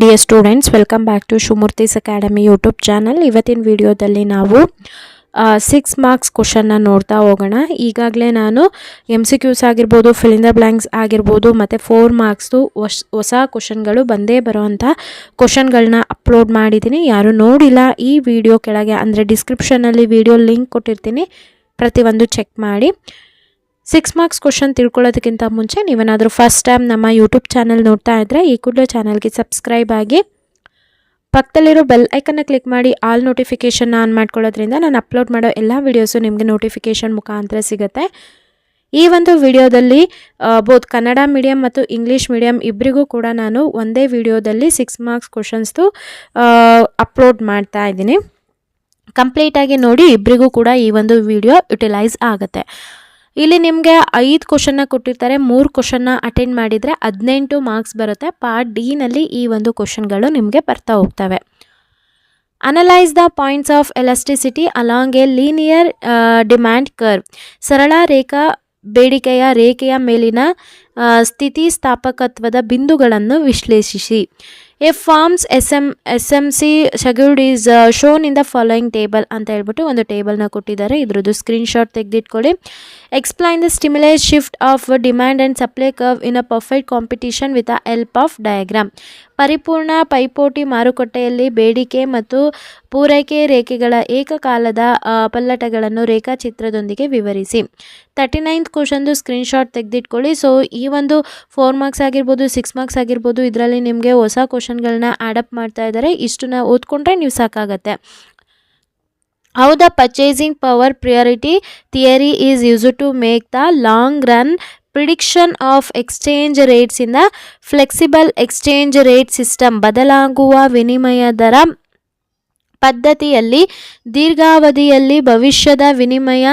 Dear students welcome back to Shivamurthy's academy YouTube channel ಇವತ್ತಿನ ವಿಡಿಯೋದಲ್ಲಿ ನಾವು ಸಿಕ್ಸ್ ಮಾರ್ಕ್ಸ್ ಕ್ವಶನ್ನ ನೋಡ್ತಾ ಹೋಗೋಣ. ಈಗಾಗಲೇ ನಾನು ಎಂ ಸಿ ಕ್ಯೂಸ್ ಆಗಿರ್ಬೋದು ಫಿಲಿಂದ ಬ್ಲ್ಯಾಂಕ್ಸ್ ಆಗಿರ್ಬೋದು, ಮತ್ತು ಫೋರ್ ಮಾರ್ಕ್ಸ್ದು ಹೊಸ ಹೊಸ ಕ್ವಶನ್ಗಳು ಬಂದೇ ಬರೋವಂಥ ಕ್ವಶನ್ಗಳನ್ನ ಅಪ್ಲೋಡ್ ಮಾಡಿದ್ದೀನಿ. ಯಾರು ನೋಡಿಲ್ಲ ಈ ವಿಡಿಯೋ ಕೆಳಗೆ, ಅಂದರೆ ಡಿಸ್ಕ್ರಿಪ್ಷನಲ್ಲಿ ವಿಡಿಯೋ ಲಿಂಕ್ ಕೊಟ್ಟಿರ್ತೀನಿ. ಪ್ರತಿಯೊಂದು ಚೆಕ್ ಮಾಡಿ. ಸಿಕ್ಸ್ ಮಾರ್ಕ್ಸ್ ಕ್ವಶನ್ ತಿಳ್ಕೊಳ್ಳೋದಕ್ಕಿಂತ ಮುಂಚೆ ನೀವೇನಾದರೂ ಫಸ್ಟ್ ಟೈಮ್ ನಮ್ಮ ಯೂಟ್ಯೂಬ್ ಚಾನಲ್ ನೋಡ್ತಾ ಇದ್ದರೆ ಈ ಕೂಡಲೇ ಚಾನಲ್ಗೆ ಸಬ್ಸ್ಕ್ರೈಬ್ ಆಗಿ ಪಕ್ಕದಲ್ಲಿರೋ ಬೆಲ್ ಐಕನ್ನ ಕ್ಲಿಕ್ ಮಾಡಿ ಆಲ್ ನೋಟಿಫಿಕೇಷನ್ನ ಆನ್ ಮಾಡ್ಕೊಳ್ಳೋದ್ರಿಂದ ನಾನು ಅಪ್ಲೋಡ್ ಮಾಡೋ ಎಲ್ಲ ವೀಡಿಯೋಸು ನಿಮಗೆ ನೋಟಿಫಿಕೇಷನ್ ಮುಖಾಂತರ ಸಿಗುತ್ತೆ. ಈ ಒಂದು ವಿಡಿಯೋದಲ್ಲಿ ಬೋತ್ ಕನ್ನಡ ಮೀಡಿಯಂ ಮತ್ತು ಇಂಗ್ಲೀಷ್ ಮೀಡಿಯಂ ಇಬ್ಬರಿಗೂ ಕೂಡ ನಾನು ಒಂದೇ ವಿಡಿಯೋದಲ್ಲಿ ಸಿಕ್ಸ್ ಮಾರ್ಕ್ಸ್ ಕ್ವಶನ್ಸ್ದು ಅಪ್ಲೋಡ್ ಮಾಡ್ತಾ ಇದ್ದೀನಿ. ಕಂಪ್ಲೀಟಾಗಿ ನೋಡಿ ಇಬ್ಬರಿಗೂ ಕೂಡ ಈ ಒಂದು ವಿಡಿಯೋ ಯುಟಿಲೈಸ್ ಆಗುತ್ತೆ. ಇಲ್ಲಿ ನಿಮಗೆ ಐದು ಕ್ವಶನ್ನ ಕೊಟ್ಟಿರ್ತಾರೆ. ಮೂರು ಕ್ವಶನ್ನ ಅಟೆಂಡ್ ಮಾಡಿದರೆ ಹದಿನೆಂಟು ಮಾರ್ಕ್ಸ್ ಬರುತ್ತೆ. ಪಾರ್ಟ್ ಡಿನಲ್ಲಿ ಈ ಒಂದು ಕ್ವಶನ್ಗಳು ನಿಮಗೆ ಬರ್ತಾ ಹೋಗ್ತವೆ. Analyse the points of elasticity along a linear demand curve ಸರಳ ರೇಖಾ ಬೇಡಿಕೆಯ ರೇಖೆಯ ಮೇಲಿನ ಸ್ಥಿತಿ ಸ್ಥಿತಿಸ್ಥಾಪಕತ್ವದ ಬಿಂದುಗಳನ್ನು ವಿಶ್ಲೇಷಿಸಿ. A firms S M S M C scheduled is shown in the following table ಅಂತ ಹೇಳ್ಬಿಟ್ಟು ಒಂದು ಟೇಬಲ್ನ ಕೊಟ್ಟಿದ್ದಾರೆ. ಇದ್ರದ್ದು screenshot ತೆಗೆದಿಟ್ಕೊಳ್ಳಿ. Explain the stimulates shift of demand and supply curve in a perfect competition with a help of diagram ಪರಿಪೂರ್ಣ ಪೈಪೋಟಿ ಮಾರುಕಟ್ಟೆಯಲ್ಲಿ ಬೇಡಿಕೆ ಮತ್ತು ಪೂರೈಕೆ ರೇಖೆಗಳ ಏಕಕಾಲದ ಪಲ್ಲಟಗಳನ್ನು ರೇಖಾಚಿತ್ರದೊಂದಿಗೆ ವಿವರಿಸಿ. ತರ್ಟಿ ನೈನ್ತ್ ಕ್ವಶನ್ದು ಸ್ಕ್ರೀನ್ಶಾಟ್ ತೆಗೆದಿಟ್ಕೊಳ್ಳಿ. ಸೊ, ಈ ಒಂದು ಫೋರ್ ಮಾರ್ಕ್ಸ್ ಆಗಿರ್ಬೋದು, ಸಿಕ್ಸ್ ಮಾರ್ಕ್ಸ್ ಆಗಿರ್ಬೋದು, ಇದರಲ್ಲಿ ನಿಮಗೆ ಹೊಸ ಕ್ವಶನ್ಗಳನ್ನ ಆ್ಯಡಪ್ ಮಾಡ್ತಾ ಇದ್ದಾರೆ. ಇಷ್ಟನ್ನ ಓದ್ಕೊಂಡ್ರೆ ನೀವು ಸಾಕಾಗತ್ತೆ. How the purchasing power priority theory is use to make the long run prediction of exchange rates in the flexible exchange rate system ಬದಲಾಗುವ ವಿನಿಮಯ ದರ ಪದ್ಧತಿಯಲ್ಲಿ, ದೀರ್ಘಾವಧಿಯಲ್ಲಿ ಭವಿಷ್ಯದ ವಿನಿಮಯ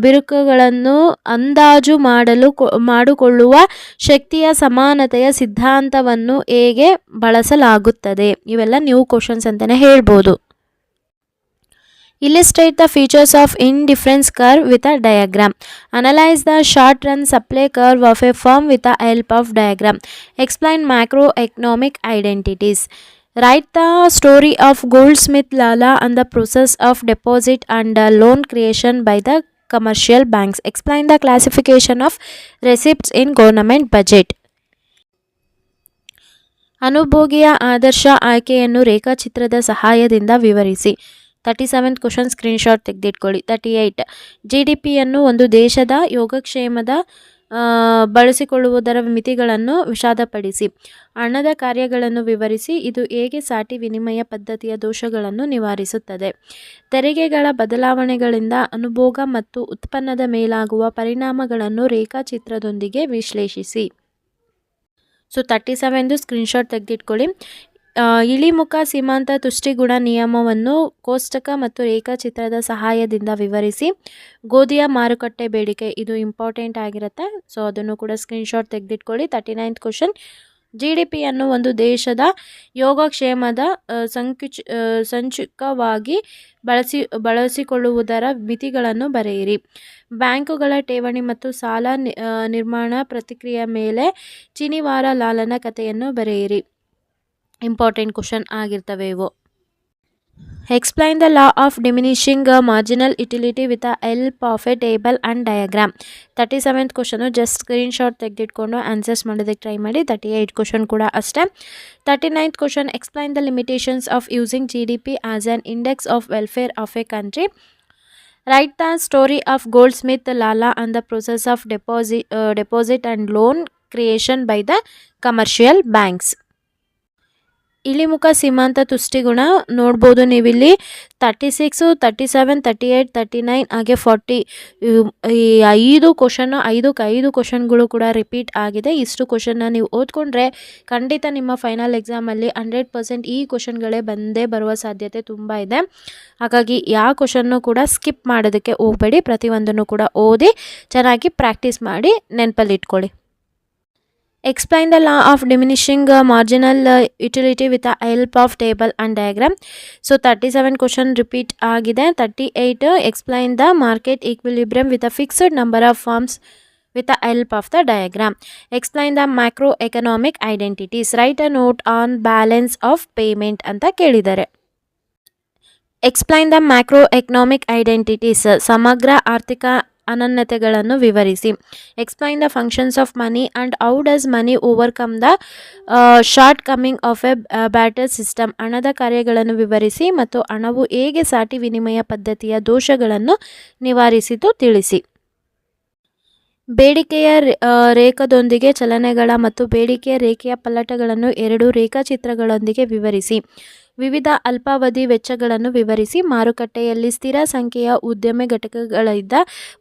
ಬಿರುಕುಗಳನ್ನು ಅಂದಾಜು ಮಾಡಲು ಮಾಡಿಕೊಳ್ಳುವ ಶಕ್ತಿಯ ಸಮಾನತೆಯ ಸಿದ್ಧಾಂತವನ್ನು ಹೇಗೆ ಬಳಸಲಾಗುತ್ತದೆ? ಇವೆಲ್ಲ ನ್ಯೂ ಕ್ವಶನ್ಸ್ ಅಂತಲೇ ಹೇಳ್ಬೋದು. Illustrate the features of indifference curve with a diagram. Analyze the short run supply curve of a firm with the help of diagram. Explain macroeconomic identities. Write the story of Goldsmith Lala and the process of deposit and uh, loan creation by the commercial banks. Explain the classification of receipts in government budget. ಅನುಭೋಗಿಯ ಆದರ್ಶ ಆಯ್ಕೆಯನ್ನು ರೇಖಾಚಿತ್ರದ ಸಹಾಯದಿಂದ ವಿವರಿಸಿ thirty seventh question screenshot ತೆಗೆದಿಟ್ಕೊಳ್ಳಿ. Thirty eight G D ಪಿಯನ್ನು ಒಂದು ದೇಶದ ಯೋಗಕ್ಷೇಮದ ಬಳಸಿಕೊಳ್ಳುವುದರ ಮಿತಿಗಳನ್ನು ವಿಷಾದಪಡಿಸಿ. ಹಣದ ಕಾರ್ಯಗಳನ್ನು ವಿವರಿಸಿ, ಇದು ಹೇಗೆ ಸಾಟಿ ವಿನಿಮಯ ಪದ್ಧತಿಯ ದೋಷಗಳನ್ನು ನಿವಾರಿಸುತ್ತದೆ. ತೆರಿಗೆಗಳ ಬದಲಾವಣೆಗಳಿಂದ ಅನುಭೋಗ ಮತ್ತು ಉತ್ಪನ್ನದ ಮೇಲಾಗುವ ಪರಿಣಾಮಗಳನ್ನು ರೇಖಾಚಿತ್ರದೊಂದಿಗೆ ವಿಶ್ಲೇಷಿಸಿ. ಸೊ ತರ್ಟಿ ಸೆವೆನ್ದು ಸ್ಕ್ರೀನ್ಶಾಟ್ ತೆಗೆದಿಟ್ಕೊಳ್ಳಿ. ಇಳಿಮುಖ ಸೀಮಾಂತ ತುಷ್ಟಿಗುಣ ನಿಯಮವನ್ನು ಕೋಷ್ಟಕ ಮತ್ತು ರೇಖಾಚಿತ್ರದ ಸಹಾಯದಿಂದ ವಿವರಿಸಿ. ಗೋಧಿಯ ಮಾರುಕಟ್ಟೆ ಬೇಡಿಕೆ ಇದು ಇಂಪಾರ್ಟೆಂಟ್ ಆಗಿರುತ್ತೆ. ಸೊ ಅದನ್ನು ಕೂಡ screenshot ತೆಗೆದಿಟ್ಕೊಳ್ಳಿ. Thirty ninth question. G D ಪಿಯನ್ನು ಒಂದು ದೇಶದ ಯೋಗಕ್ಷೇಮದ ಸಂಕುಚ ಸಂಚುಕವಾಗಿ ಬಳಸಿ, ಬಳಸಿಕೊಳ್ಳುವುದರ ಮಿತಿಗಳನ್ನು ಬರೆಯಿರಿ. ಬ್ಯಾಂಕುಗಳ ಠೇವಣಿ ಮತ್ತು ಸಾಲ ನಿರ್ಮಾಣ ಪ್ರತಿಕ್ರಿಯೆ ಮೇಲೆ ಚಿನಿವಾರ ಲಾಲನ ಕಥೆಯನ್ನು ಬರೆಯಿರಿ. ಇಂಪಾರ್ಟೆಂಟ್ ಕ್ವಶನ್ ಆಗಿರ್ತವೆ ಇವು. Explain the law of diminishing marginal utility with a help of a table and diagram thirty seventh question just screenshot ತೆಗೆದಿಟ್ಕೊಂಡು answers ಮಾಡೋದಕ್ಕೆ ಟ್ರೈ ಮಾಡಿ. ತರ್ಟಿ ಏಯ್ಟ್ ಕ್ವಶನ್ ಕೂಡ ಅಷ್ಟೇ. Thirty ninth question explain the limitations of using G D P as an index of welfare of a country write the story of Goldsmith Lala and the process of deposit deposit and loan creation by the commercial banks. ಇಳಿಮುಖ ಸೀಮಾಂತ ತುಷ್ಟಿಗುಣ ನೋಡ್ಬೋದು ನೀವಿಲ್ಲಿ. Thirty six thirty seven thirty eight thirty nine ಹಾಗೆ forty ಈ ಐದು question ಐದಕ್ಕೆ ಐದು ಕ್ವಶನ್ಗಳು ಕೂಡ ರಿಪೀಟ್ ಆಗಿದೆ. ಇಷ್ಟು ಕ್ವಶನ್ನ ನೀವು ಓದ್ಕೊಂಡ್ರೆ ಖಂಡಿತ ನಿಮ್ಮ ಫೈನಲ್ ಎಕ್ಸಾಮಲ್ಲಿ ಹಂಡ್ರೆಡ್ ಪರ್ಸೆಂಟ್ ಈ ಕ್ವಶನ್ಗಳೇ ಬಂದೇ ಬರುವ ಸಾಧ್ಯತೆ ತುಂಬ ಇದೆ. ಹಾಗಾಗಿ ಯಾವ ಕ್ವಶನ್ನು ಕೂಡ ಸ್ಕಿಪ್ ಮಾಡೋದಕ್ಕೆ ಹೋಗಬೇಡಿ. ಪ್ರತಿಯೊಂದನ್ನು ಕೂಡ ಓದಿ ಚೆನ್ನಾಗಿ ಪ್ರಾಕ್ಟೀಸ್ ಮಾಡಿ ನೆನಪಲ್ಲಿ ಇಟ್ಕೊಳ್ಳಿ. Explain the law of diminishing marginal utility with a help of table and diagram so thirty seven question repeat ಆಗಿದೆ thirty eight explain the market equilibrium with a fixed number of firms with the help of the diagram. Explain the macroeconomic identities. Write a note on balance of payment ಅಂತ ಕೇಳಿದ್ದಾರೆ explain the macro economic identities ಸಮಗ್ರ ಆರ್ಥಿಕ ಅನನ್ಯತೆಗಳನ್ನು ವಿವರಿಸಿ. Explain the functions of money and how does money overcome the shortcoming of a barter system ಹಣದ ಕಾರ್ಯಗಳನ್ನು ವಿವರಿಸಿ ಮತ್ತು ಹಣವು ಹೇಗೆ ಸಾಟಿ ವಿನಿಮಯ ಪದ್ಧತಿಯ ದೋಷಗಳನ್ನು ನಿವಾರಿಸಿತು ತಿಳಿಸಿ. ಬೇಡಿಕೆಯ ರೇಖದೊಂದಿಗೆ ಚಲನೆಗಳ ಮತ್ತು ಬೇಡಿಕೆಯ ರೇಖೆಯ ಪಲ್ಲಟಗಳನ್ನು ಎರಡು ರೇಖಾಚಿತ್ರಗಳೊಂದಿಗೆ ವಿವರಿಸಿ. ವಿವಿಧ ಅಲ್ಪಾವಧಿ ವೆಚ್ಚಗಳನ್ನು ವಿವರಿಸಿ ಮಾರುಕಟ್ಟೆಯಲ್ಲಿ ಸ್ಥಿರ ಸಂಖ್ಯೆಯ ಉದ್ಯಮ ಘಟಕಗಳಿದ್ದ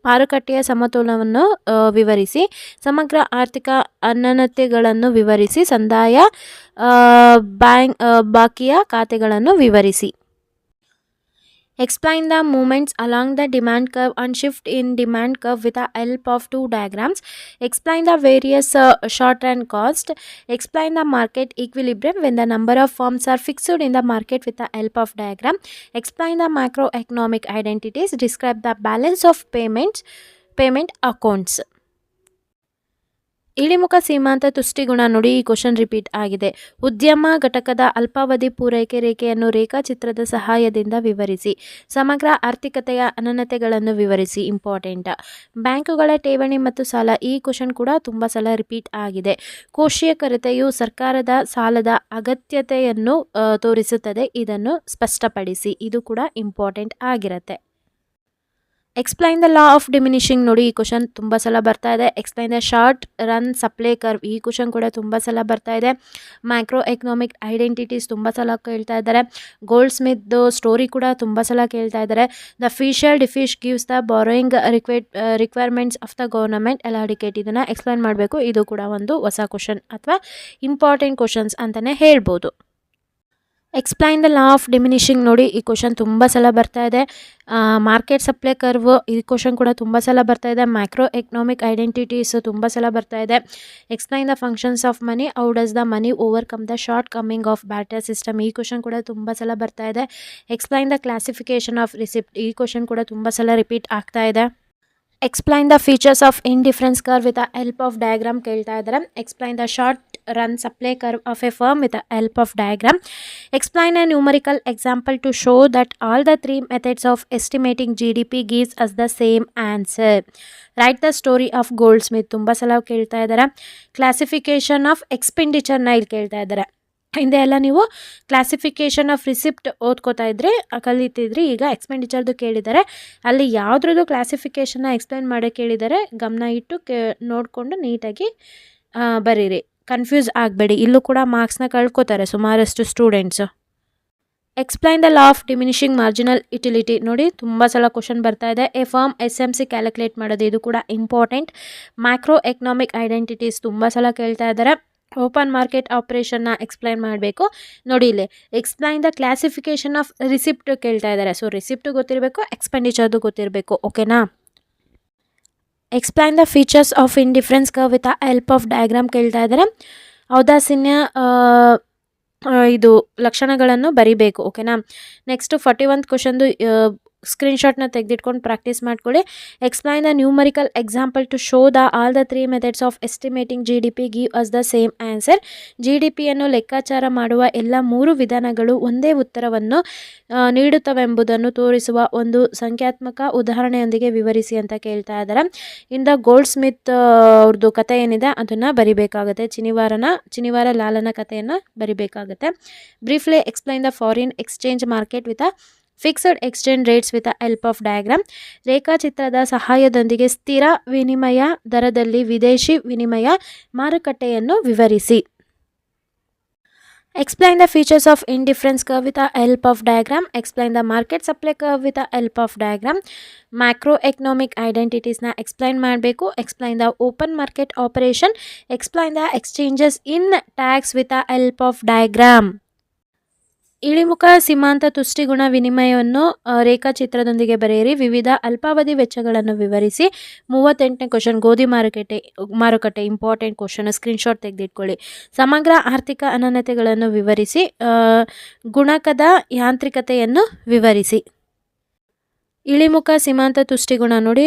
ಮಾರುಕಟ್ಟೆಯ ಸಮತೋಲನವನ್ನು ವಿವರಿಸಿ ಸಮಗ್ರ ಆರ್ಥಿಕ ಅನನ್ಯತೆಗಳನ್ನು ವಿವರಿಸಿ, ಸಂದಾಯ ಬ್ಯಾಂಕ್ ಬಾಕಿಯ ಖಾತೆಗಳನ್ನು ವಿವರಿಸಿ. Explain the movements along the demand curve and shift in demand curve with the help of two diagrams. Explain the various uh, short run cost. Explain the market equilibrium when the number of firms are fixed in the market with the help of diagram. Explain the macroeconomic identities. Describe the balance of payments, payment accounts. ಇಳಿಮುಖ ಸೀಮಾಂತ ತುಷ್ಟಿಗುಣ ನೋಡಿ ಈ question repeat ಆಗಿದೆ. ಉದ್ಯಮ ಘಟಕದ ಅಲ್ಪಾವಧಿ ಪೂರೈಕೆ ರೇಖೆಯನ್ನು ರೇಖಾಚಿತ್ರದ ಸಹಾಯದಿಂದ ವಿವರಿಸಿ, ಸಮಗ್ರ ಆರ್ಥಿಕತೆಯ ಅನನ್ಯತೆಗಳನ್ನು ವಿವರಿಸಿ. ಇಂಪಾರ್ಟೆಂಟ್. ಬ್ಯಾಂಕುಗಳ ಠೇವಣಿ ಮತ್ತು ಸಾಲ, ಈ ಕ್ವಶನ್ ಕೂಡ ತುಂಬ ಸಲ ರಿಪೀಟ್ ಆಗಿದೆ. ಕೋಶೀಯ ಕೊರತೆಯು ಸರ್ಕಾರದ ಸಾಲದ ಅಗತ್ಯತೆಯನ್ನು ತೋರಿಸುತ್ತದೆ. ಇದನ್ನು ಸ್ಪಷ್ಟಪಡಿಸಿ. ಇದು ಕೂಡ ಇಂಪಾರ್ಟೆಂಟ್ ಆಗಿರುತ್ತೆ. Explain the law of diminishing ನೋಡಿ, ಈ ಕ್ವಶನ್ ತುಂಬ ಸಲ ಬರ್ತಾ ಇದೆ. Explain the short run supply curve ಈ ಕ್ವಶನ್ ಕೂಡ ತುಂಬ ಸಲ ಬರ್ತಾ ಇದೆ. ಮ್ಯಾಕ್ರೋ ಎಕನಾಮಿಕ್ ಐಡೆಂಟಿಟೀಸ್ ತುಂಬ ಸಲ ಕೇಳ್ತಾ ಇದ್ದಾರೆ. ಗೋಲ್ಡ್ ಸ್ಮಿತ್ ಸ್ಟೋರಿ ಕೂಡ ತುಂಬ ಸಲ ಕೇಳ್ತಾ ಇದ್ದಾರೆ. The fiscal deficit gives the borrowing require requirements of the government ಎಲ್ಲ ಅಡಿಕೇಟ್ ಇದನ್ನು ಎಕ್ಸ್ಪ್ಲೈನ್ ಮಾಡಬೇಕು. ಇದು ಕೂಡ ಒಂದು ಹೊಸ ಕ್ವಶನ್ ಅಥವಾ ಇಂಪಾರ್ಟೆಂಟ್ ಕ್ವಶನ್ಸ್ ಅಂತಲೇ ಹೇಳ್ಬೋದು. Explain the law of diminishing ನೋಡಿ, ಈ ಕ್ವಶನ್ ತುಂಬ ಸಲ ಬರ್ತಾ ಇದೆ. ಮಾರ್ಕೆಟ್ ಸಪ್ಲೈ ಕರ್ವ್ ಈ ಕ್ವಶನ್ ಕೂಡ ತುಂಬ ಸಲ ಬರ್ತಾ ಇದೆ. ಮ್ಯಾಕ್ರೋ ಎಕನಾಮಿಕ್ ಐಡೆಂಟಿಟೀಸ್ ತುಂಬ ಸಲ ಬರ್ತಾ ಇದೆ. Explain the functions of money how does the money overcome the shortcoming of barter system ಈ ಕ್ವಶನ್ ಕೂಡ ತುಂಬ ಸಲ ಬರ್ತಾ ಇದೆ. Explain the classification of receipt ಈ ಕ್ವಶನ್ ಕೂಡ ತುಂಬ ಸಲ ರಿಪೀಟ್ ಆಗ್ತಾ ಇದೆ. explain the features of indifference curve with the help of diagram ಕೇಳ್ತಾ ಇದ್ದಾರೆ explain the short run supply curve of a firm with the help of diagram explain a numerical example to show that all the three methods of estimating G D P gives us the same answer write the story of Goldsmith ತುಂಬ ಸಲ ಕೇಳ್ತಾ ಇದ್ದಾರೆ classification of ಎಕ್ಸ್ಪೆಂಡಿಚರ್ನ ಇಲ್ಲಿ ಕೇಳ್ತಾ ಇದ್ದಾರೆ ಹಿಂದೆ ಎಲ್ಲ ನೀವು ಕ್ಲಾಸಿಫಿಕೇಶನ್ ಆಫ್ ರಿಸಿಪ್ಟ್ ಓದ್ಕೋತಾ ಇದ್ರಿ ಕಲಿತಿದ್ರಿ, ಈಗ ಎಕ್ಸ್ಪೆಂಡಿಚರ್ದು ಕೇಳಿದ್ದಾರೆ ಅಲ್ಲಿ ಯಾವುದ್ರದ್ದು ಕ್ಲಾಸಿಫಿಕೇಷನ್ನ ಎಕ್ಸ್ಪ್ಲೈನ್ ಮಾಡಿ ಕೇಳಿದ್ದಾರೆ ಗಮನ ಇಟ್ಟು ಕೇ, ನೋಡಿಕೊಂಡು ನೀಟಾಗಿ ಬರೀರಿ. ಕನ್ಫ್ಯೂಸ್ ಆಗಬೇಡಿ. ಇಲ್ಲೂ ಕೂಡ ಮಾರ್ಕ್ಸ್ನ ಕಳ್ಕೊತಾರೆ ಸುಮಾರಷ್ಟು students explain the law of diminishing marginal utility ನೋಡಿ, ತುಂಬ ಸಲ ಕ್ವಶನ್ ಬರ್ತಾ ಇದೆ. A firm S M C calculate ಮಾಡೋದು, ಇದು ಕೂಡ ಇಂಪಾರ್ಟೆಂಟ್ ಮ್ಯಾಕ್ರೋ ಎಕನಾಮಿಕ್ ಐಡೆಂಟಿಟೀಸ್ ತುಂಬ ಸಲ ಕೇಳ್ತಾ ಇದ್ದಾರೆ. ಓಪನ್ ಮಾರ್ಕೆಟ್ ಆಪ್ರೇಷನ್ನ ಎಕ್ಸ್ಪ್ಲೈನ್ ಮಾಡಬೇಕು. ನೋಡಿ ಇಲ್ಲಿ explain the classification of receipt ಕೇಳ್ತಾ ಇದ್ದಾರೆ. ಸೊ ರಿಸಿಪ್ಟು ಗೊತ್ತಿರಬೇಕು ಎಕ್ಸ್ಪೆಂಡಿಚರ್ದು ಗೊತ್ತಿರಬೇಕು ಓಕೆನಾ explain the features of indifference curve with help of diagram ಕೇಳ್ತಾ ಇದ್ದಾರೆ. ಔದಾಸೀನ್ಯ ಇದು ಲಕ್ಷಣಗಳನ್ನು ಬರಿಬೇಕು ಓಕೆನಾ ನೆಕ್ಸ್ಟ್ ಫಾರ್ಟಿ ಒಂದು ಕ್ವಶನ್ದು ಸ್ಕ್ರೀನ್ಶಾಟ್ನ ತೆಗೆದಿಟ್ಕೊಂಡು ಪ್ರಾಕ್ಟೀಸ್ ಮಾಡ್ಕೊಳ್ಳಿ. Explain the numerical example to show the all the three methods of estimating G D P give us the same answer G D ಪಿಯನ್ನು ಲೆಕ್ಕಾಚಾರ ಮಾಡುವ ಎಲ್ಲ ಮೂರು ವಿಧಾನಗಳು ಒಂದೇ ಉತ್ತರವನ್ನು ನೀಡುತ್ತವೆಂಬುದನ್ನು ತೋರಿಸುವ ಒಂದು ಸಂಖ್ಯಾತ್ಮಕ ಉದಾಹರಣೆಯೊಂದಿಗೆ ವಿವರಿಸಿ ಅಂತ ಕೇಳ್ತಾ ಇದ್ದಾರೆ ಇಂದ ಗೋಲ್ಡ್ ಸ್ಮಿತ್ ಅವ್ರದ್ದು ಕಥೆ ಏನಿದೆ ಅದನ್ನು ಬರಿಬೇಕಾಗುತ್ತೆ. ಚಿನಿವಾರನ, ಚಿನಿವಾರ ಲಾಲನ ಕಥೆಯನ್ನು ಬರಿಬೇಕಾಗುತ್ತೆ. Briefly explain the foreign exchange market with a fixed exchange rates with the help of diagram ರೇಖಾಚಿತ್ರದ ಸಹಾಯದೊಂದಿಗೆ ಸ್ಥಿರ ವಿನಿಮಯ ದರದಲ್ಲಿ ವಿದೇಶಿ ವಿನಿಮಯ ಮಾರುಕಟ್ಟೆಯನ್ನು ವಿವರಿಸಿ features of indifference curve with the help of diagram. Explain the market supply curve with the help of diagram. Macroeconomic identities na explain ಮಾಡಬೇಕು. Explain the open market operation explain the exchanges in tax with the help of diagram ಇಳಿಮುಖ ಸೀಮಾಂತ ತುಷ್ಟಿಗುಣ ವಿನಿಮಯವನ್ನು ರೇಖಾಚಿತ್ರದೊಂದಿಗೆ ಬರೆಯಿರಿ. ವಿವಿಧ ಅಲ್ಪಾವಧಿ ವೆಚ್ಚಗಳನ್ನು ವಿವರಿಸಿ ಮೂವತ್ತೆಂಟನೇ ಕ್ವಶನ್, ಗೋಧಿ ಮಾರುಕಟ್ಟೆ ಮಾರುಕಟ್ಟೆ ಇಂಪಾರ್ಟೆಂಟ್ ಕ್ವಶನ್ ಸ್ಕ್ರೀನ್ಶಾಟ್ ತೆಗೆದಿಟ್ಕೊಳ್ಳಿ. ಸಮಗ್ರ ಆರ್ಥಿಕ ಅನನ್ಯತೆಗಳನ್ನು ವಿವರಿಸಿ ಗುಣಕದ ಯಾಂತ್ರಿಕತೆಯನ್ನು ವಿವರಿಸಿ. ಇಳಿಮುಖ ಸೀಮಾಂತ ತುಷ್ಟಿಗುಣ ನೋಡಿ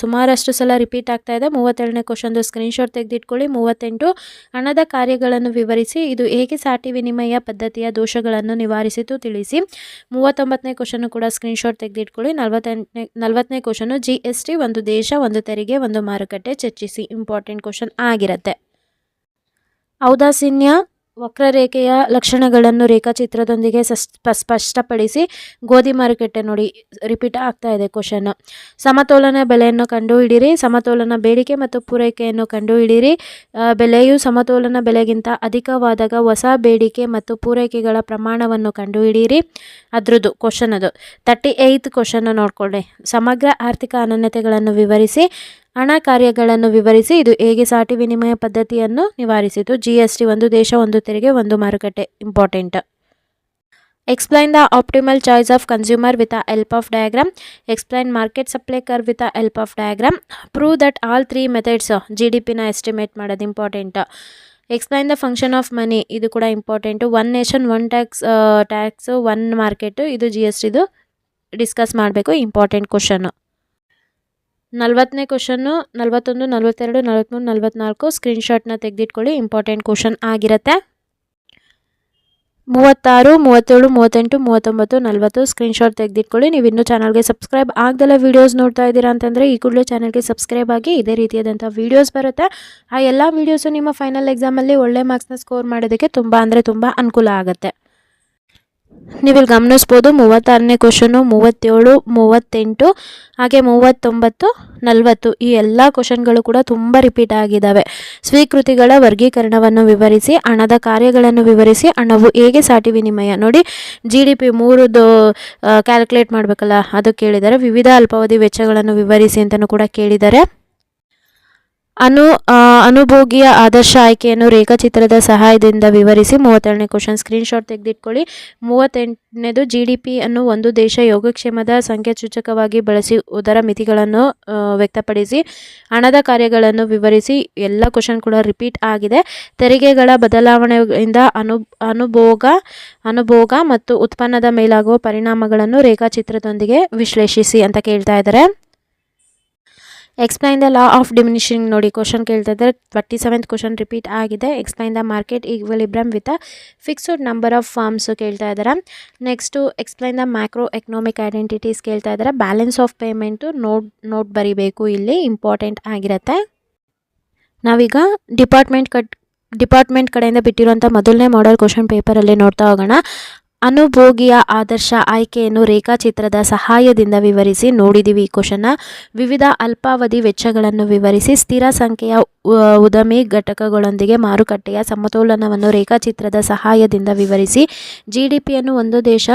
ಸುಮಾರಷ್ಟು ಸಲ ರಿಪೀಟ್ ಆಗ್ತಾ ಇದೆ. ಮೂವತ್ತೆರಡನೇ ಕ್ವಶನ್ದು ಸ್ಕ್ರೀನ್ಶಾಟ್ ತೆಗೆದಿಟ್ಕೊಳ್ಳಿ. ಮೂವತ್ತೆಂಟು, ಹಣದ ಕಾರ್ಯಗಳನ್ನು ವಿವರಿಸಿ, ಇದು ಹೇಗೆ ಸಾಟಿ ವಿನಿಮಯ ಪದ್ಧತಿಯ ದೋಷಗಳನ್ನು ನಿವಾರಿಸಿತು ತಿಳಿಸಿ. ಮೂವತ್ತೊಂಬತ್ತನೇ ಕ್ವಶನ್ ಕೂಡ ಸ್ಕ್ರೀನ್ಶಾಟ್ ತೆಗೆದಿಟ್ಕೊಳ್ಳಿ. ನಲವತ್ತೆಂಟನೇ, ನಲವತ್ತನೇ ಕ್ವಶನು ಜಿ ಎಸ್ ಟಿ ಒಂದು ದೇಶ, ಒಂದು ತೆರಿಗೆ, ಒಂದು ಮಾರುಕಟ್ಟೆ, ಚರ್ಚಿಸಿ. ಇಂಪಾರ್ಟೆಂಟ್ ಕ್ವಶನ್ ಆಗಿರುತ್ತೆ. ಔದಾಸೀನ್ಯ ವಕ್ರರೇಖೆಯ ಲಕ್ಷಣಗಳನ್ನು ರೇಖಾಚಿತ್ರದೊಂದಿಗೆ ಸ್ಪಷ್ಟಪಡಿಸಿ, ಗೋಧಿ ಮಾರುಕಟ್ಟೆ ನೋಡಿ, ರಿಪೀಟ್ ಆಗ್ತಾ ಇದೆ ಕ್ವಶನ್. ಸಮತೋಲನ ಬೆಲೆಯನ್ನು ಕಂಡುಹಿಡಿಯಿರಿ ಸಮತೋಲನ ಬೇಡಿಕೆ ಮತ್ತು ಪೂರೈಕೆಯನ್ನು ಕಂಡುಹಿಡಿಯಿರಿ ಬೆಲೆಯು ಸಮತೋಲನ ಬೆಲೆಗಿಂತ ಅಧಿಕವಾದಾಗ ಹೊಸ ಬೇಡಿಕೆ ಮತ್ತು ಪೂರೈಕೆಗಳ ಪ್ರಮಾಣವನ್ನು ಕಂಡುಹಿಡಿಯಿರಿ ಅದ್ರದ್ದು ಕ್ವಶನ್ ಅದು. ತರ್ಟಿ ಏಯ್ತ್ ಕ್ವಶನ್ ನೋಡ್ಕೊಳ್ಳಿ ಸಮಗ್ರ ಆರ್ಥಿಕ ಅನನ್ಯತೆಗಳನ್ನು ವಿವರಿಸಿ. ಹಣ ಕಾರ್ಯಗಳನ್ನು ವಿವರಿಸಿ ಇದು ಹೇಗೆ ಸಾಟಿ ವಿನಿಮಯ ಪದ್ಧತಿಯನ್ನು ನಿವಾರಿಸಿತು. ಜಿ ಎಸ್ ಟಿ ಒಂದು ದೇಶ, ಒಂದು ತೆರಿಗೆ, ಒಂದು ಮಾರುಕಟ್ಟೆ. Important explain the optimal choice of consumer with a help of diagram explain market supply curve with a help of diagram prove that all three methods G D ಪಿನ estimate ಮಾಡೋದು important explain the function of money ಇದು ಕೂಡ important one nation one tax tax one market ಇದು G S ಟಿದು discuss ಮಾಡಬೇಕು. Important question ನಲ್ವತ್ತನೇ question, ನಲ್ವತ್ತೊಂದು, ನಲ್ವತ್ತೆರಡು ನಲವತ್ತ್ಮೂರು ನಲ್ವತ್ನಾಲ್ಕು ಸ್ಕ್ರೀನ್ಶಾಟ್ನ ತೆಗೆದಿಟ್ಕೊಳ್ಳಿ ಇಂಪಾರ್ಟೆಂಟ್ ಕ್ವಶನ್ ಆಗಿರುತ್ತೆ. ಮೂವತ್ತಾರು, ಮೂವತ್ತೇಳು, ಮೂವತ್ತೆಂಟು, ಮೂವತ್ತೊಂಬತ್ತು, ನಲ್ವತ್ತು ಸ್ಕ್ರೀನ್ಶಾಟ್ ತೆಗೆದಿಟ್ಕೊಳ್ಳಿ. ನೀವು ಇನ್ನೂ ಚಾನಲ್ಗೆ ಸಬ್ಸ್ಕ್ರೈಬ್ ಆಗದೆಲ್ಲ ವೀಡಿಯೋಸ್ ನೋಡ್ತಾ ಇದ್ದೀರಾ ಅಂತಂದರೆ ಈ ಕೂಡಲೇ ಚಾನಲ್ಗೆ ಸಬ್ಸ್ಕ್ರೈಬ್ ಆಗಿ ಇದೇ ರೀತಿಯಾದಂಥ ವೀಡಿಯೋಸ್ ಬರುತ್ತೆ. ಆ ಎಲ್ಲ ವೀಡಿಯೋಸು ನಿಮ್ಮ ಫೈನಲ್ ಎಕ್ಸಾಮಲ್ಲಿ ಒಳ್ಳೆ ಮಾರ್ಕ್ಸ್ನ ಸ್ಕೋರ್ ಮಾಡೋದಕ್ಕೆ ತುಂಬ ಅಂದರೆ ತುಂಬ ಅನುಕೂಲ ಆಗುತ್ತೆ. ನೀವಿಲ್ಲಿ ಗಮನಿಸ್ಬೋದು ಮೂವತ್ತಾರನೇ ಕ್ವಶನು ಮೂವತ್ತೇಳು, ಮೂವತ್ತೆಂಟು, ಹಾಗೆ ಮೂವತ್ತೊಂಬತ್ತು, ನಲವತ್ತು. ಈ ಎಲ್ಲ ಕ್ವಶನ್ಗಳು ಕೂಡ ತುಂಬ ರಿಪೀಟ್ ಆಗಿದ್ದಾವೆ ಸ್ವೀಕೃತಿಗಳ ವರ್ಗೀಕರಣವನ್ನು ವಿವರಿಸಿ, ಹಣದ ಕಾರ್ಯಗಳನ್ನು ವಿವರಿಸಿ, ಹಣವು ಹೇಗೆ ಸಾಟಿ ವಿನಿಮಯ ನೋಡಿ ಜಿ ಡಿ ಪಿ ಮೂರದು ಕ್ಯಾಲ್ಕುಲೇಟ್ ಮಾಡಬೇಕಲ್ಲ, ಅದು ಕೇಳಿದ್ದಾರೆ ವಿವಿಧ ಅಲ್ಪಾವಧಿ ವೆಚ್ಚಗಳನ್ನು ವಿವರಿಸಿ ಅಂತಲೂ ಕೂಡ ಕೇಳಿದ್ದಾರೆ ಅನು ಅನುಭೋಗಿಯ ಆದರ್ಶ ಆಯ್ಕೆಯನ್ನು ರೇಖಾಚಿತ್ರದ ಸಹಾಯದಿಂದ ವಿವರಿಸಿ ಮೂವತ್ತೆರಡನೇ ಕ್ವಶನ್ ಸ್ಕ್ರೀನ್ಶಾಟ್ ತೆಗೆದಿಟ್ಕೊಳ್ಳಿ. ಮೂವತ್ತೆಂಟನೇದು ಜಿ ಡಿ ಪಿ ಅನ್ನು ಒಂದು ದೇಶ ಯೋಗಕ್ಷೇಮದ ಸಂಖ್ಯೆ ಸೂಚಕವಾಗಿ ಬಳಸಿ ಅದರ ಮಿತಿಗಳನ್ನು ವ್ಯಕ್ತಪಡಿಸಿ, ಹಣದ ಕಾರ್ಯಗಳನ್ನು ವಿವರಿಸಿ, ಎಲ್ಲ ಕ್ವಶನ್ ಕೂಡ ರಿಪೀಟ್ ಆಗಿದೆ. ತೆರಿಗೆಗಳ ಬದಲಾವಣೆಯಿಂದ ಅನು, ಅನುಭೋಗ ಅನುಭೋಗ ಮತ್ತು ಉತ್ಪನ್ನದ ಮೇಲಾಗುವ ಪರಿಣಾಮಗಳನ್ನು ರೇಖಾಚಿತ್ರದೊಂದಿಗೆ ವಿಶ್ಲೇಷಿಸಿ ಅಂತ ಕೇಳ್ತಾ ಇದ್ದಾರೆ. Explain the law of diminishing ನೋಡಿ ಕ್ವಶನ್ ಕೇಳ್ತಾ ಇದ್ದಾರೆ. ಟ್ವೆಂಟಿ ಸೆವೆಂತ್ ಕ್ವಶನ್ ರಿಪೀಟ್ ಆಗಿದೆ explain the market equilibrium with fixed number of firms ಕೇಳ್ತಾ ಇದ್ದಾರೆ. Next explain the macroeconomic identities ಕೇಳ್ತಾ ಇದ್ದಾರೆ. Balance of payment note note ಬರೀಬೇಕು. ಇಲ್ಲಿ ಇಂಪಾರ್ಟೆಂಟ್ ಆಗಿರುತ್ತೆ. ನಾವೀಗ ಡಿಪಾರ್ಟ್ಮೆಂಟ್ ಕಟ್ ಡಿಪಾರ್ಟ್ಮೆಂಟ್ ಕಡೆಯಿಂದ ಬಿಟ್ಟಿರುವಂಥ ಮೊದಲನೇ ಮಾಡಲ್ ಕ್ವಶನ್ ಪೇಪರಲ್ಲಿ ನೋಡ್ತಾ ಹೋಗೋಣ. ಅನುಭೋಗಿಯ ಆದರ್ಶ ಆಯ್ಕೆಯನ್ನು ರೇಖಾಚಿತ್ರದ ಸಹಾಯದಿಂದ ವಿವರಿಸಿ ನೋಡಿದಿವಿ ಈ ಕ್ವಶನ್ನ. ವಿವಿಧ ಅಲ್ಪಾವಧಿ ವೆಚ್ಚಗಳನ್ನು ವಿವರಿಸಿ ಸ್ಥಿರ ಸಂಖ್ಯೆಯ ಉದಮಿ ಘಟಕಗಳೊಂದಿಗೆ ಮಾರುಕಟ್ಟೆಯ ಸಮತೋಲನವನ್ನು ರೇಖಾಚಿತ್ರದ ಸಹಾಯದಿಂದ ವಿವರಿಸಿ ಜಿ ಡಿ ಪಿಯನ್ನು ಒಂದು ದೇಶ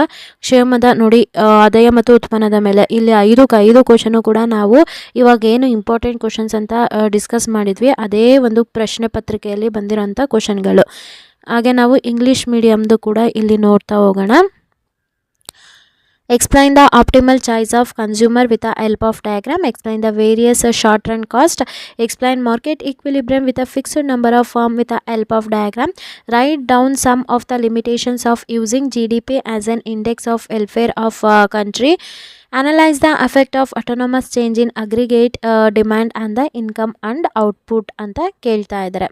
ಕ್ಷೇಮದ ನೋಡಿ ಆದಾಯ ಮತ್ತು ಉತ್ಪನ್ನದ ಮೇಲೆ. ಇಲ್ಲಿ ಐದು ಐದು ಕ್ವಶನು ಕೂಡ ನಾವು ಇವಾಗ ಏನು ಇಂಪಾರ್ಟೆಂಟ್ ಕ್ವಶನ್ಸ್ ಅಂತ ಡಿಸ್ಕಸ್ ಮಾಡಿದ್ವಿ. ಅದೇ ಒಂದು ಪ್ರಶ್ನೆ ಪತ್ರಿಕೆಯಲ್ಲಿ ಬಂದಿರೋಂಥ ಕ್ವಶನ್ಗಳು ಹಾಗೆ ನಾವು ಇಂಗ್ಲೀಷ್ ಮೀಡಿಯಮ್ದು ಕೂಡ ಇಲ್ಲಿ ನೋಡ್ತಾ ಹೋಗೋಣ. Explain the optimal choice of consumer with a help of diagram explain the various short run cost explain market equilibrium with a fixed number of firm with a help of diagram write down some of the limitations of using G D P as an index of welfare of country analyse the effect of autonomous change in aggregate demand and the income and output ಅಂತ ಕೇಳ್ತಾ ಇದ್ದಾರೆ.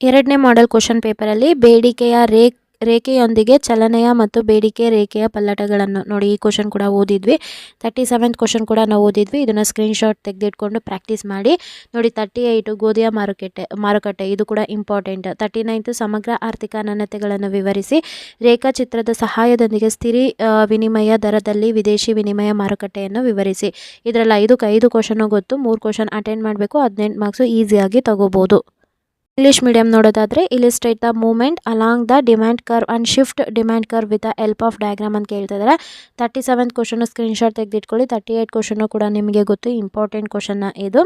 ಎರಡನೇ model question ಪೇಪರಲ್ಲಿ ಬೇಡಿಕೆಯ ರೇ, ರೇಖೆಯೊಂದಿಗೆ ಚಲನೆಯ ಮತ್ತು ಬೇಡಿಕೆ ರೇಖೆಯ ಪಲ್ಲಟಗಳನ್ನು ನೋಡಿ, ಈ ಕ್ವಶನ್ ಕೂಡ ಓದಿದ್ವಿ. ತರ್ಟಿ ಸೆವೆಂತ್ ಕ್ವಶನ್ ಕೂಡ ನಾವು ಓದಿದ್ವಿ. ಇದನ್ನು ಸ್ಕ್ರೀನ್ಶಾಟ್ ತೆಗೆದಿಟ್ಕೊಂಡು ಪ್ರಾಕ್ಟೀಸ್ ಮಾಡಿ. ನೋಡಿ ತರ್ಟಿ ಏಯ್ಟು ಗೋಧಿಯ ಮಾರುಕಟ್ಟೆ ಮಾರುಕಟ್ಟೆ, ಇದು ಕೂಡ ಇಂಪಾರ್ಟೆಂಟ್ ತರ್ಟಿ ನೈನ್ತು ಸಮಗ್ರ ಆರ್ಥಿಕ ಅನನ್ಯತೆಗಳನ್ನು ವಿವರಿಸಿ. ರೇಖಾಚಿತ್ರದ ಸಹಾಯದೊಂದಿಗೆ ಸ್ಥಿರಿ ವಿನಿಮಯ ದರದಲ್ಲಿ ವಿದೇಶಿ ವಿನಿಮಯ ಮಾರುಕಟ್ಟೆಯನ್ನು ವಿವರಿಸಿ. ಇದರಲ್ಲಿ ಐದು ಐದು ಕ್ವಶನು ಗೊತ್ತು. ಮೂರು ಕ್ವಶನ್ ಅಟೆಂಡ್ ಮಾಡಬೇಕು. ಹದಿನೆಂಟು ಮಾರ್ಕ್ಸು ಈಸಿಯಾಗಿ ತಗೋಬೋದು. ಇಂಗ್ಲೀಷ್ ಮೀಡಿಯಂ ನೋಡೋದಾದರೆ illustrate the movement along the demand curve and shift demand curve with the help of diagram ಅಂತ ಕೇಳ್ತಾ ಇದಾರೆ ತರ್ಟಿ ಸೆವೆಂತ್ ಕ್ವಶನ್ ಸ್ಕ್ರೀನ್ಶಾಟ್ ತೆಗೆದಿಟ್ಕೊಳ್ಳಿ. ತರ್ಟಿ ಏಯ್ಟ್ ಕ್ವಶನು ಕೂಡ ನಿಮಗೆ ಗೊತ್ತು. ಇಂಪಾರ್ಟೆಂಟ್ ಕ್ವಶನ್ನ ಇದು.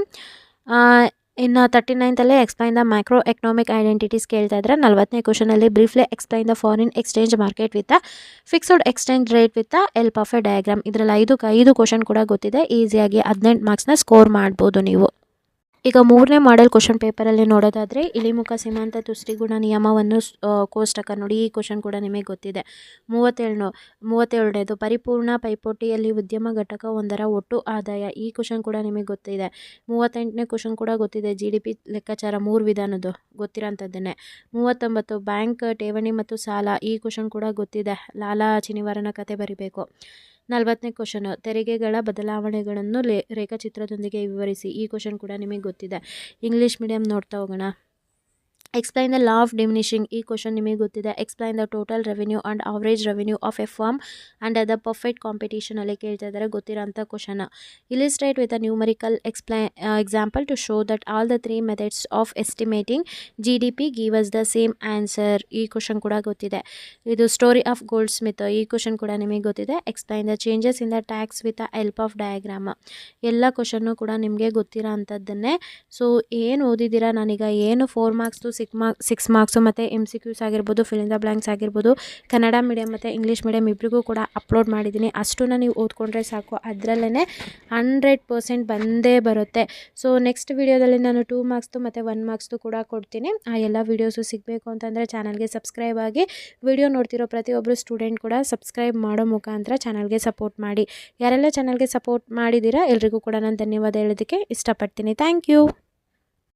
ಇನ್ನು ತರ್ಟಿ ನೈನ್ತಲ್ಲೇ explain the macro economic identities ಕೇಳ್ತಾ ಇದ್ದಾರೆ ನಲವತ್ತನೇ ಕ್ವಶನಲ್ಲಿ briefly explain the foreign exchange market with fixed exchange rate with the help of a diagram ಇದರಲ್ಲಿ ಐದು ಐದು ಕ್ವಶನ್ ಕೂಡ ಗೊತ್ತಿದೆ. ಈಸಿಯಾಗಿ ಹದಿನೆಂಟು ಮಾರ್ಕ್ಸ್ನ ಸ್ಕೋರ್ ಮಾಡ್ಬೋದು ನೀವು. ಈಗ ಮೂರನೇ ಮಾಡೆಲ್ ಕ್ವಶನ್ ಪೇಪರಲ್ಲಿ ನೋಡೋದಾದರೆ, ಇಳಿಮುಖ ಸೀಮಾಂತ ತುಷ್ಟಿಗುಣ ನಿಯಮವನ್ನು ಕೋಷ್ಟಕ ನೋಡಿ ಈ ಕ್ವಶನ್ ಕೂಡ ನಿಮಗೆ ಗೊತ್ತಿದೆ. ಮೂವತ್ತೇಳು ಮೂವತ್ತೇಳನೇದು, ಪರಿಪೂರ್ಣ ಪೈಪೋಟಿಯಲ್ಲಿ ಉದ್ಯಮ ಘಟಕ ಒಂದರ ಒಟ್ಟು ಆದಾಯ. ಈ ಕ್ವಶನ್ ಕೂಡ ನಿಮಗೆ ಗೊತ್ತಿದೆ. ಮೂವತ್ತೆಂಟನೇ ಕ್ವಶನ್ ಕೂಡ ಗೊತ್ತಿದೆ. ಜಿ ಡಿ ಪಿ ಲೆಕ್ಕಾಚಾರ ಮೂರು ವಿಧಾನದ್ದು, ಗೊತ್ತಿರೋಂಥದ್ದನ್ನೇ. ಮೂವತ್ತೊಂಬತ್ತು, ಬ್ಯಾಂಕ್ ಠೇವಣಿ ಮತ್ತು ಸಾಲ, ಈ ಕ್ವಶನ್ ಕೂಡ ಗೊತ್ತಿದೆ. ಲಾಲಾ, ಚಿನಿವಾರನ ಕತೆ ಬರಿಬೇಕು. ನಲವತ್ತನೇ ಕ್ವಶನು ತೆರಿಗೆಗಳ ಬದಲಾವಣೆಗಳನ್ನು ರೇಖಾಚಿತ್ರದೊಂದಿಗೆ ವಿವರಿಸಿ. ಈ ಕ್ವಶನ್ ಕೂಡ ನಿಮಗೆ ಗೊತ್ತಿದೆ. ಇಂಗ್ಲೀಷ್ ಮೀಡಿಯಂ ನೋಡ್ತಾ ಹೋಗೋಣ. Explain the law of diminishing ಈ ಕ್ವಶನ್ ನಿಮಗೆ ಗೊತ್ತಿದೆ. Explain the total revenue and average revenue of a firm and ಅದ ಪರ್ಫೆಕ್ಟ್ ಕಾಂಪಿಟೇಷನಲ್ಲಿ ಕೇಳ್ತಾ ಇದ್ದಾರೆ ಗೊತ್ತಿರೋಂಥ question illustrate with a numerical explain example to show that all the three methods of estimating G D P give us the same answer ಈ question ಕೂಡ ಗೊತ್ತಿದೆ. ಇದು story of gold Smith ಈ question ಕೂಡ ನಿಮಗೆ ಗೊತ್ತಿದೆ. Explain the changes in the tax with the help of diagram ಎಲ್ಲ question ಕೂಡ ನಿಮಗೆ ಗೊತ್ತಿರೋ ಅಂಥದ್ದನ್ನೇ ಸೊ ಏನು ಓದಿದ್ದೀರಾ? ನಾನೀಗ ಏನು ಫೋರ್ ಮಾರ್ಕ್ಸ್ದು ಸಿಕ್ ಮಾರ್ಕ್ ಸಿಕ್ಸ್ ಮಾರ್ಕ್ಸು ಮತ್ತು ಎಂ ಸಿ ಕ್ಯೂಸ್ ಆಗಿರ್ಬೋದು ಫಿಲಿಂದ ಬ್ಲ್ಯಾಂಕ್ಸ್ ಆಗಿರ್ಬೋದು, ಕನ್ನಡ ಮೀಡಿಯಮ್ ಮತ್ತು ಇಂಗ್ಲೀಷ್ ಮೀಡಿಯಮ್ ಇಬ್ಬರಿಗೂ ಕೂಡ ಅಪ್ಲೋಡ್ ಮಾಡಿದ್ದೀನಿ. ಅಷ್ಟನ್ನ ನೀವು ಓದ್ಕೊಂಡ್ರೆ ಸಾಕು. ಅದರಲ್ಲೇ ಹಂಡ್ರೆಡ್ ಪರ್ಸೆಂಟ್ ಬಂದೇ ಬರುತ್ತೆ. ಸೊ ನೆಕ್ಸ್ಟ್ ವೀಡಿಯೋದಲ್ಲಿ ನಾನು ಟೂ ಮಾರ್ಕ್ಸ್ದು ಮತ್ತು ಒನ್ ಮಾರ್ಕ್ಸ್ದು ಕೂಡ ಕೊಡ್ತೀನಿ. ಆ ಎಲ್ಲ ವೀಡಿಯೋಸು ಸಿಗಬೇಕು ಅಂತಂದರೆ ಚಾನಲ್ಗೆ ಸಬ್ಸ್ಕ್ರೈಬ್ ಆಗಿ ವಿಡಿಯೋ ನೋಡ್ತಿರೋ ಪ್ರತಿಯೊಬ್ಬರು ಸ್ಟೂಡೆಂಟ್ ಕೂಡ ಸಬ್ಸ್ಕ್ರೈಬ್ ಮಾಡೋ ಮುಖಾಂತರ ಚಾನಲ್ಗೆ ಸಪೋರ್ಟ್ ಮಾಡಿ. ಯಾರೆಲ್ಲ ಚಾನಲ್ಗೆ ಸಪೋರ್ಟ್ ಮಾಡಿದ್ದೀರಾ, ಎಲ್ರಿಗೂ ಕೂಡ ನಾನು ಧನ್ಯವಾದ ಹೇಳೋದಕ್ಕೆ ಇಷ್ಟಪಡ್ತೀನಿ. Thank you